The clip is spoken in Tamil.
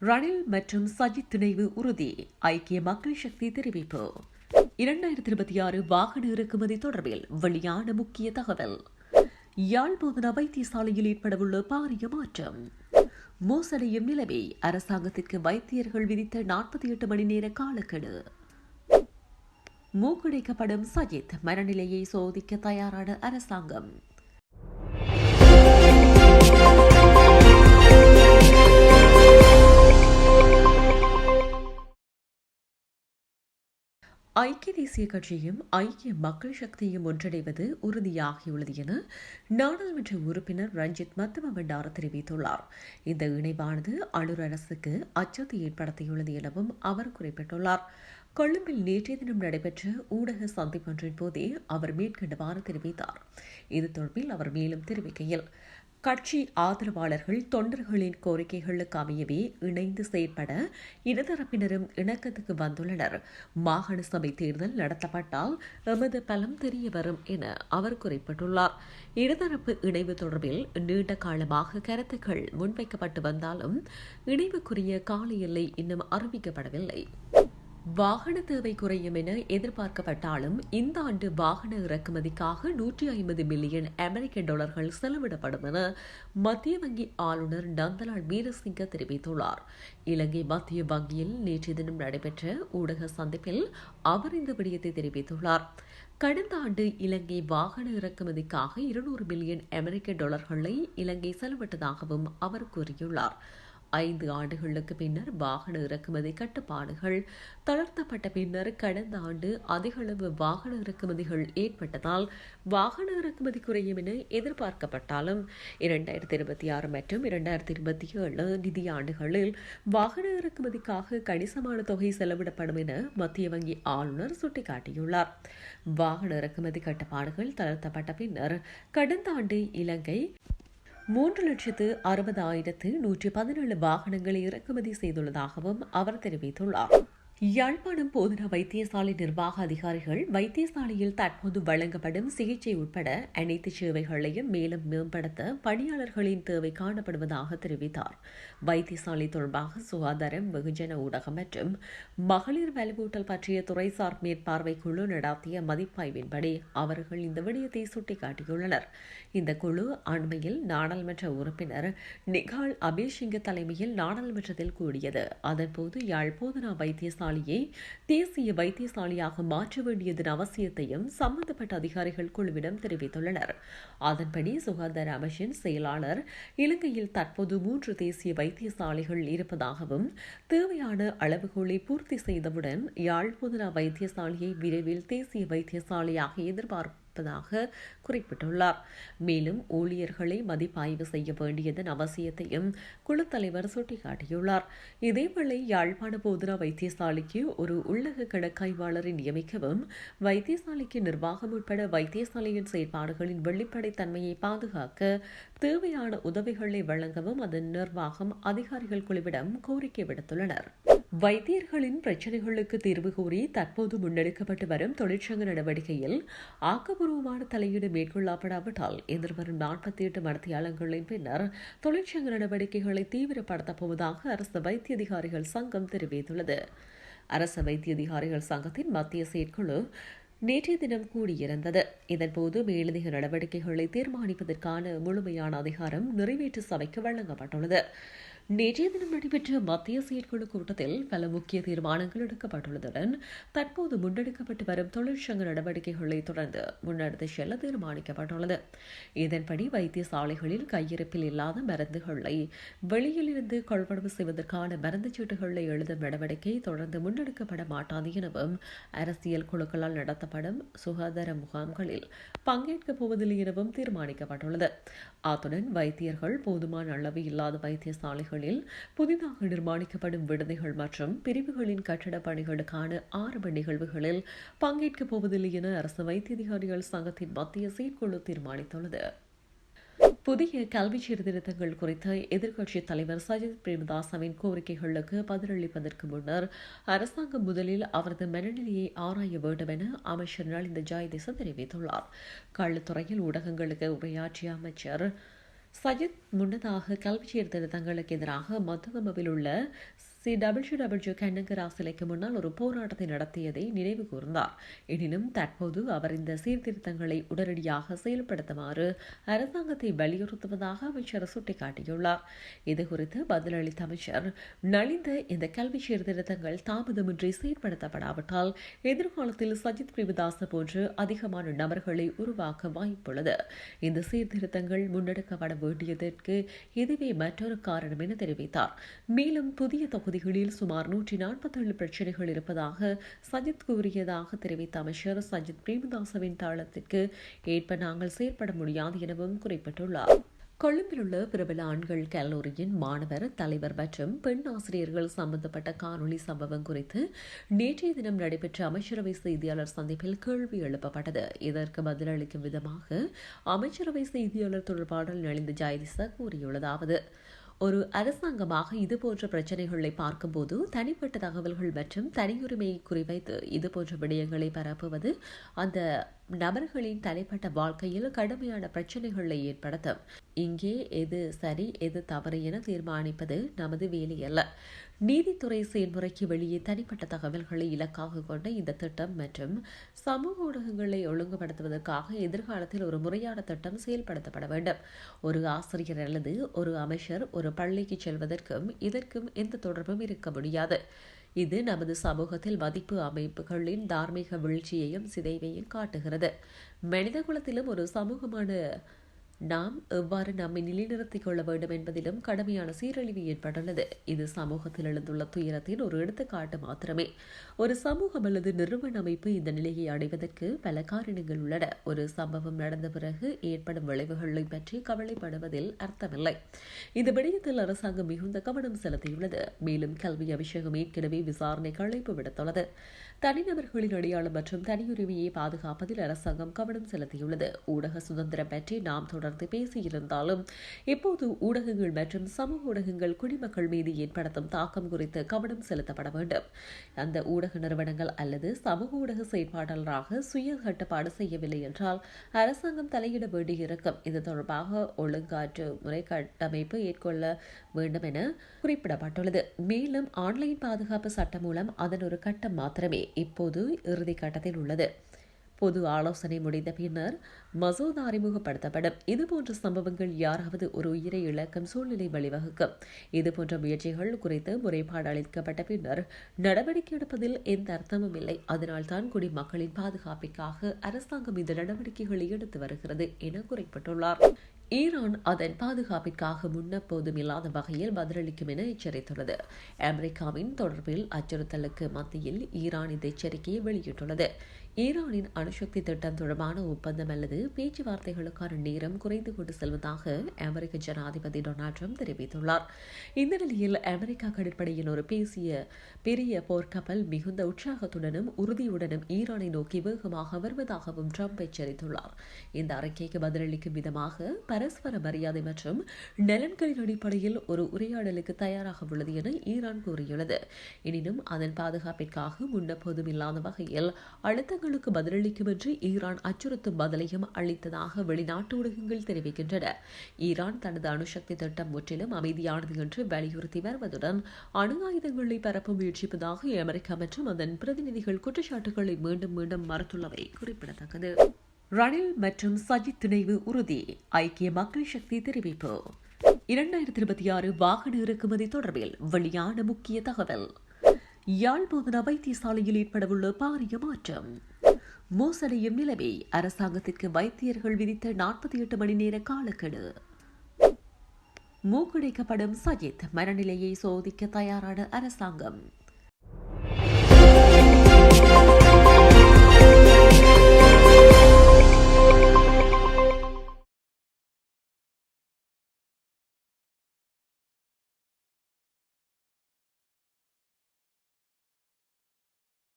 ரணில் மற்றும் சஜித் துணைவு உறுதி. ஐக்கிய மக்கள் சக்தி தெரிவிப்பு. இரண்டாயிரத்தி இருபத்தி ஆறு வாகன இறக்குமதி தொடர்பில் வெளியான முக்கிய தகவல். யாழ் போதனா வைத்தியசாலையில் ஏற்படவுள்ள பாரிய மாற்றம். மோசடியும் நிலைமை அரசாங்கத்திற்கு வைத்தியர்கள் விதித்த நாற்பத்தி எட்டு மணி நேர காலக்கெடு. மூக்குடைக்கப்படும் சஜித் மனநிலையை சோதிக்க தயாரான அரசாங்கம். ஐக்கிய தேசிய கட்சியும் ஐக்கிய மக்கள் சக்தியும் ஒன்றிணைவது உறுதியாகியுள்ளது என நாடாளுமன்ற உறுப்பினர் ரஞ்சித் மத்தும பண்டார தெரிவித்துள்ளார். இந்த இணைவானது அலுர் அரசுக்கு அச்சத்தை ஏற்படுத்தியுள்ளது எனவும் அவர் குறிப்பிட்டுள்ளார். கொழும்பில் நேற்றைய தினம் நடைபெற்ற ஊடக சந்திப்பொன்றின் போதே அவர் மேற்கண்டவாறு தெரிவித்தார். இது தொடர்பில் அவர் மேலும் தெரிவிக்கையில் கட்சி ஆதரவாளர்கள் தொண்டர்களின் கோரிக்கைகளுக்கு அமையவே இணைந்து செயற்பட இருதரப்பினரும் இணக்கத்துக்கு வந்துள்ளனர். மாகாண சபை தேர்தல் நடத்தப்பட்டால் எமது பலம் தெரிய வரும் என அவர் குறிப்பிட்டுள்ளார். இருதரப்பு இணைவு தொடர்பில் நீண்ட காலமாக கருத்துக்கள் முன்வைக்கப்பட்டு வந்தாலும் இணைவுக்குரிய கால எல்லை இன்னும் அறிவிக்கப்படவில்லை. வாகன தேவை குறையும் என எதிர்பார்க்கப்பட்டாலும் இந்த ஆண்டு வாகன இறக்குமதிக்காக நூற்றி ஐம்பது மில்லியன் அமெரிக்க டாலர்கள் செலவிடப்படும் என மத்திய வங்கி ஆளுநர் நந்தலால் வீரசிங்க தெரிவித்துள்ளார். இலங்கை மத்திய வங்கியில் நேற்று தினம் நடைபெற்ற ஊடக சந்திப்பில் அவர் இந்த விடயத்தை தெரிவித்துள்ளார். கடந்த ஆண்டு இலங்கை வாகன இறக்குமதிக்காக இருநூறு மில்லியன் அமெரிக்க டாலர்களை இலங்கை செலவிட்டதாகவும் அவர் கூறியுள்ளார். ஐந்து ஆண்டுகளுக்கு பின்னர் வாகன இறக்குமதி கட்டுப்பாடுகள் தளர்த்தப்பட்ட பின்னர் கடந்த ஆண்டு அதிகளவு வாகன இறக்குமதிகள் ஏற்பட்டதால் வாகன இறக்குமதி குறையும் என எதிர்பார்க்கப்பட்டாலும் இரண்டாயிரத்தி இருபத்தி ஆறு மற்றும் இரண்டாயிரத்தி இருபத்தி ஏழு நிதியாண்டுகளில் வாகன இறக்குமதிக்காக கணிசமான தொகை செலவிடப்படும் என மத்திய வங்கி ஆளுநர் சுட்டிக்காட்டியுள்ளார். வாகன இறக்குமதி கட்டுப்பாடுகள் தளர்த்தப்பட்ட பின்னர் கடந்த ஆண்டு இலங்கை மூன்று லட்சத்து அறுபதாயிரத்து நூற்றி பதினேழு வாகனங்களை இறக்குமதி செய்துள்ளதாகவும் அவர் தெரிவித்துள்ளார். யாழ்ப்பாணம் போதனா வைத்தியசாலை நிர்வாக அதிகாரிகள் வைத்தியசாலையில் தற்போது வழங்கப்படும் சிகிச்சை உட்பட அனைத்து சேவைகளையும் மேலும் மேம்படுத்த பணியாளர்களின் தேவை காணப்படுவதாக தெரிவித்தார். வைத்தியசாலை தொடர்பாக சுகாதாரம் வெகுஜன ஊடகம் மற்றும் மகளிர் வலுவூட்டல் பற்றிய துறைசார் மேற்பார்வை குழு நடாத்திய மதிப்பாய்வின்படி அவர்கள் இந்த விடயத்தை சுட்டிக்காட்டியுள்ளனர். இந்த குழு அண்மையில் நாடாளுமன்ற உறுப்பினர் நிகால் அபிஷிங்க தலைமையில் நாடாளுமன்றத்தில் கூடியது. அதன்போது யாழ் போதனா வைத்தியசாலை வைத்தியசாலையை தேசிய வைத்தியசாலையாக மாற்ற வேண்டியதன் அவசியத்தையும் சம்பந்தப்பட்ட அதிகாரிகள் குழுவிடம் தெரிவித்துள்ளனர். அதன்படி சுகாதார அமைச்சின் செயலாளர் இலங்கையில் தற்போது மூன்று தேசிய வைத்தியசாலைகள் இருப்பதாகவும் தேவையான அளவுகோலை பூர்த்தி செய்தவுடன் யாழ்ப்புதனா வைத்தியசாலையை விரைவில் தேசிய வைத்தியசாலையாக எதிர்பார்ப்பு இருப்பதாக குறிப்பிட்டுள்ளார். மேலும் ஊழியர்களை மதிப்பாய்வு செய்ய வேண்டியதன் அவசியத்தையும் குழு தலைவர் சுட்டிக்காட்டியுள்ளார். இதேவேளை யாழ்ப்பாண போதனா வைத்தியசாலைக்கு ஒரு உள்ளக கணக்காய்வாளரை நியமிக்கவும் வைத்தியசாலைக்கு நிர்வாகம் உட்பட வைத்தியசாலையின் செயற்பாடுகளின் வெளிப்படைத்தன்மையை பாதுகாக்க தேவையான உதவிகளை வழங்கவும் அதன் நிர்வாகம் அதிகாரிகள் குழுவிடம் கோரிக்கை விடுத்துள்ளனர். வைத்தியர்களின் பிரச்சினைகளுக்கு தீர்வு கூறி தற்போது முன்னெடுக்கப்பட்டு வரும் தொழிற்சங்க நடவடிக்கையில் ஆக்கப்பூர்வமான தலையீடு மேற்கொள்ளப்படாவிட்டால் எதிர்வரும் நாற்பத்தி எட்டு மடத்தியாளங்களின் பின்னர் தொழிற்சங்க நடவடிக்கைகளை தீவிரப்படுத்தப் போவதாக அரசு வைத்திய அதிகாரிகள் சங்கம் தெரிவித்துள்ளது. அரசு வைத்திய அதிகாரிகள் சங்கத்தின் மத்திய செயற்குழு நேற்றைய தினம் கூடியிருந்தது. இதன்போது மேலதிக நடவடிக்கைகளை தீர்மானிப்பதற்கான முழுமையான அதிகாரம் நிறைவேற்று சபைக்கு வழங்கப்பட்டுள்ளது. நேற்றைய தினம் நடைபெற்ற மத்திய செயற்குழு கூட்டத்தில் பல முக்கிய தீர்மானங்கள் எடுக்கப்பட்டுள்ளதுடன் தற்போது முன்னெடுக்கப்பட்டு வரும் தொழிற்சங்க நடவடிக்கைகளை தொடர்ந்து முன்னெடுத்து செல்ல தீர்மானிக்கப்பட்டுள்ளது. இதன்படி வைத்தியசாலைகளில் கையிருப்பில் இல்லாத மருந்துகளை வெளியில் இருந்து கொள்வனவு செய்வதற்கான மருந்து சீட்டுகளை எழுதும் நடவடிக்கை தொடர்ந்து முன்னெடுக்கப்பட மாட்டாது எனவும் அரசியல் குழுக்களால் நடத்தப்படும் சுகாதார முகாம்களில் பங்கேற்கப் போவதில்லை எனவும் தீர்மானிக்கப்பட்டுள்ளது. அத்துடன் வைத்தியர்கள் போதுமான அளவு இல்லாத வைத்தியசாலைகள் பகுதிகளில் புதிதாக நிர்மாணிக்கப்படும் விடுதிகள் மற்றும் பிரிவுகளின் கட்டட பணிகளுக்கான ஆரம்ப நிகழ்வுகளில் பங்கேற்கப் போவதில்லை என அரசு வைத்திய அதிகாரிகள் சங்கத்தின் மத்திய செயற்குழு தீர்மானித்துள்ளது. புதிய கல்வி சீர்திருத்தங்கள் குறித்த எதிர்க்கட்சித் தலைவர் சஜித் பிரேமதாசவின் கோரிக்கைகளுக்கு பதிலளிப்பதற்கு முன்னர் அரசாங்கம் முதலில் அவரது மனநிலையை ஆராய வேண்டும் என அமைச்சர் நளிந்த ஜாயதேச தெரிவித்துள்ளார். கள்ளத்துறையில் ஊடகங்களுக்கு உரையாற்றிய அமைச்சர் சஜித் முன்னதாக கல்வி சீர்திருத்தங்களுக்கு எதிராக மதுகமவில் உள்ள சி டபிள்யூ டபிள்யூ கண்ணங்கரா சிலைக்கு முன்னால் ஒரு போராட்டத்தை நடத்தியதை நினைவு கூர்ந்தார். எனினும் தற்போது அவர் இந்த சீர்திருத்தங்களை உடனடியாக செயல்படுத்துமாறு அரசாங்கத்தை வலியுறுத்துவதாக அமைச்சர் சுட்டிக்காட்டியுள்ளார். இதுகுறித்து பதிலளித்த அமைச்சர் நலிந்த இந்த கல்வி சீர்திருத்தங்கள் தாமதமின்றி செயற்படுத்தப்படாவிட்டால் எதிர்காலத்தில் சஜித் பிரிவுதாஸ் போன்று அதிகமான நபர்களை உருவாக்க வாய்ப்புள்ளது. இந்த சீர்திருத்தங்கள் முன்னெடுக்கப்பட வேண்டியதற்கு இதுவே மற்றொரு காரணம் என தெரிவித்தார். மேலும் புதிய தொகுதி பகுதிகளில் சுமார் நூற்றி நாற்பத்தேழு பிரச்சனைகள் இருப்பதாக சஜித் கூறியதாக தெரிவித்த அமைச்சர் சஜித் பிரேமதாசவின் தாளத்திற்கு ஏற்ப நாங்கள் செயற்பட முடியாது எனவும் குறிப்பிட்டுள்ளார். கொழும்பில் உள்ள பிரபல ஆண்கள் கல்லூரியின் மாணவர் தலைவர் மற்றும் பெண் ஆசிரியர்கள் சம்பந்தப்பட்ட காணொலி சம்பவம் குறித்து நேற்றைய தினம் நடைபெற்ற அமைச்சரவை செய்தியாளர் சந்திப்பில் கேள்வி எழுப்பப்பட்டது. இதற்கு பதிலளிக்கும் விதமாக அமைச்சரவை செய்தியாளர் தொடர்பாடல் நலிந்த ஜாயதிசா கூறியுள்ளதாவது ஒரு அரசாங்கமாக இதுபோன்ற பிரச்சனைகளை பார்க்கும்போது தனிப்பட்ட தகவல்கள் மற்றும் தனியுரிமையை குறிவைத்து இதுபோன்ற விடயங்களை பரப்புவது அந்த நபர்களின் தனிப்பட்ட வாழ்க்கையில் கடுமையான பிரச்சனைகளை ஏற்படுத்தும். இங்கே எது சரி எது தவறு என தீர்மானிப்பது நமது வேலையல்ல. நீதித்துறை செயல்முறைக்கு வெளியே தனிப்பட்ட தகவல்களை இலக்காக கொண்ட இந்த திட்டம் மற்றும் சமூக ஊடகங்களை ஒழுங்குபடுத்துவதற்காக எதிர்காலத்தில் ஒரு முறையான திட்டம் செயல்படுத்தப்பட வேண்டும். ஒரு ஆசிரியர் அல்லது ஒரு அமைச்சர் ஒரு பள்ளிக்கு செல்வதற்கும் இதற்கும் எந்த தொடர்பும் இருக்க முடியாது. இது நமது சமூகத்தில் மதிப்பு அமைப்புகளின் தார்மீக வீழ்ச்சியையும் சிதைவையும் காட்டுகிறது. மனித குலத்திலும் ஒரு சமூகமான நாம் எவ்வாறு நம்மை நிலைநிறுத்திக் கொள்ள வேண்டும் என்பதிலும் கடுமையான சீரழிவு ஏற்பட்டுள்ளது. இது சமூகத்தில் எழுந்துள்ள துயரத்தின் ஒரு எடுத்துக்காட்டு மாத்திரமே. ஒரு சமூகம் அல்லது நிறுவன அமைப்பு இந்த நிலையை அடைவதற்கு பல காரணங்கள் உள்ளன. ஒரு சம்பவம் நடந்த பிறகு ஏற்படும் விளைவுகளை பற்றி கவலைப்படுவதில் அர்த்தமில்லை. இந்த விடயத்தில் அரசாங்கம் மிகுந்த கவனம் செலுத்தியுள்ளது. மேலும் கல்வி அபிஷேகம் ஏற்கனவே விசாரணைக்கு அழைப்பு விடுத்துள்ளது. தனிநபர்களின் அடையாளம் மற்றும் தனியுரிமையை பாதுகாப்பதில் அரசாங்கம் கவனம் செலுத்தியுள்ளது. ஊடக சுதந்திரம் பற்றி நாம் தொடர்ந்து பேசியிருந்தாலும் இப்போது ஊடகங்கள் மற்றும் சமூக ஊடகங்கள் குடிமக்கள் மீது ஏற்படுத்தும் தாக்கம் குறித்து கவனம் செலுத்தப்பட வேண்டும். அந்த ஊடக நிறுவனங்கள் அல்லது சமூக ஊடக செயற்பாட்டாளராக சுய கட்டுப்பாடு செய்யவில்லை என்றால் அரசாங்கம் தலையிட வேண்டியிருக்கும். இது தொடர்பாக ஒழுங்காற்று முறை கட்டமைப்பு ஏற்கொள்ள வேண்டும் என குறிப்பிடப்பட்டுள்ளது. மேலும் ஆன்லைன் பாதுகாப்பு சட்டம் மூலம் அதன் ஒரு கட்டம் மாத்திரமே இப்போது இறுதி கட்டத்தில் உள்ளது. பொது ஆலோசனை முடிந்த பின்னர் மசோதா அறிமுகப்படுத்தப்படும். இதுபோன்ற சம்பவங்கள் யாராவது ஒரு உயிரை இழக்கும் சூழ்நிலை வழிவகுக்கும். இதுபோன்ற முயற்சிகள் குறித்து முறைப்பாடு அளிக்கப்பட்ட பின்னர் நடவடிக்கை எடுப்பதில் எந்த அர்த்தமும் இல்லை. அதனால்தான் குடிமக்களின் பாதுகாப்பிற்காக அரசாங்கம் இந்த நடவடிக்கைகளை எடுத்து வருகிறது என குறிப்பிட்டுள்ளார். ஈரான் அதன் பாதுகாப்பிற்காக முன்னெப்போதும் இல்லாத வகையில் பதிலளிக்கும் என எச்சரித்துள்ளது. அமெரிக்காவின் தொடர்பில் அச்சுறுத்தலுக்கு மத்தியில் ஈரான் இந்த எச்சரிக்கையை வெளியிட்டுள்ளது. ஈரானின் அணுசக்தி திட்டம் தொடர்பான ஒப்பந்தம் அல்லது பேச்சுவார்த்தைகளுக்கான நேரம் குறைந்து கொண்டு செல்வதாக அமெரிக்க ஜனாதிபதி டொனால்ட் ட்ரம்ப் தெரிவித்துள்ளார். இந்த நிலையில் அமெரிக்கா கடற்படையின் ஒரு பேசிய பெரிய போர்க்கப்பல் மிகுந்த உற்சாகத்துடனும் உறுதியுடனும் ஈரானை நோக்கி வேகமாக வருவதாகவும் ட்ரம்ப் எச்சரித்துள்ளார். இந்த அறிக்கைக்கு பதிலளிக்கும் விதமாக பரஸ்பர மரியாதை மற்றும் நலன்களின் அடிப்படையில் ஒரு உரையாடலுக்கு தயாராக உள்ளது என ஈரான் கூறியுள்ளது. எனினும் அதன் பாதுகாப்பிற்காக முன்னெப்போதும் இல்லாத வகையில் அழுத்தங்களுக்கு பதிலளிக்கும் என்று ஈரான் அச்சுறுத்தும் பதிலையும் அளித்ததாக வெளிநாட்டு ஊடகங்கள் தெரிவிக்கின்றன. ஈரான் தனது அணுசக்தி திட்டம் முற்றிலும் அமைதியானது என்று வலியுறுத்தி வருவதுடன் அணு ஆயுதங்களை பரப்ப முயற்சிப்பதாக அமெரிக்கா மற்றும் அதன் பிரதிநிதிகள் குற்றச்சாட்டுகளை மீண்டும் மீண்டும் மறுத்துள்ளவை குறிப்பிடத்தக்கது. ரணில் மற்றும் சஜித் துணைவு உறுதி. ஐக்கிய மக்கள் சக்தி தெரிவிப்பு. இரண்டாயிரத்தி இருபத்தி ஆறு வாகன இறக்குமதி தொடர்பில் வெளியான முக்கிய தகவல். யாழ் போதனா வைத்தியசாலையில் ஏற்படவுள்ள பாரிய மாற்றம். மோசடியும் நிலைமை அரசாங்கத்திற்கு வைத்தியர்கள் விதித்த நாற்பத்தி எட்டு மணி நேர காலக்கெடு. மூக்குடைக்கப்படும் சஜித் மனநிலையை சோதிக்க தயாரான அரசாங்கம்.